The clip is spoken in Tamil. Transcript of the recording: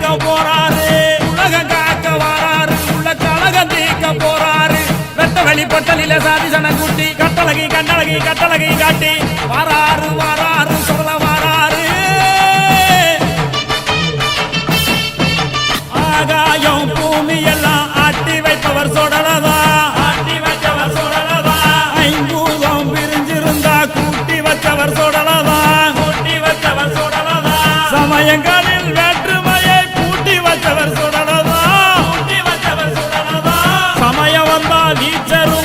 காக்க போறாரு உலக காக்க வராரு உள்ள கழக தீக்க போறாரு. வெட்ட வெளிப்பட்டலில சாதி சன கூட்டி கட்டழகி கண்டழகி கட்டழகி காட்டி வராரு வராரு சொல்ல வராரு. ஆகாயம் பூமி எல்லாம் ஆட்டி வைப்பவர் சொடலதா? ஆட்டி வைச்சவர் சொடலதா? ஐம்பூதம் பிரிஞ்சிருந்தா கூட்டி வச்சவர் சொடலதா? கூட்டி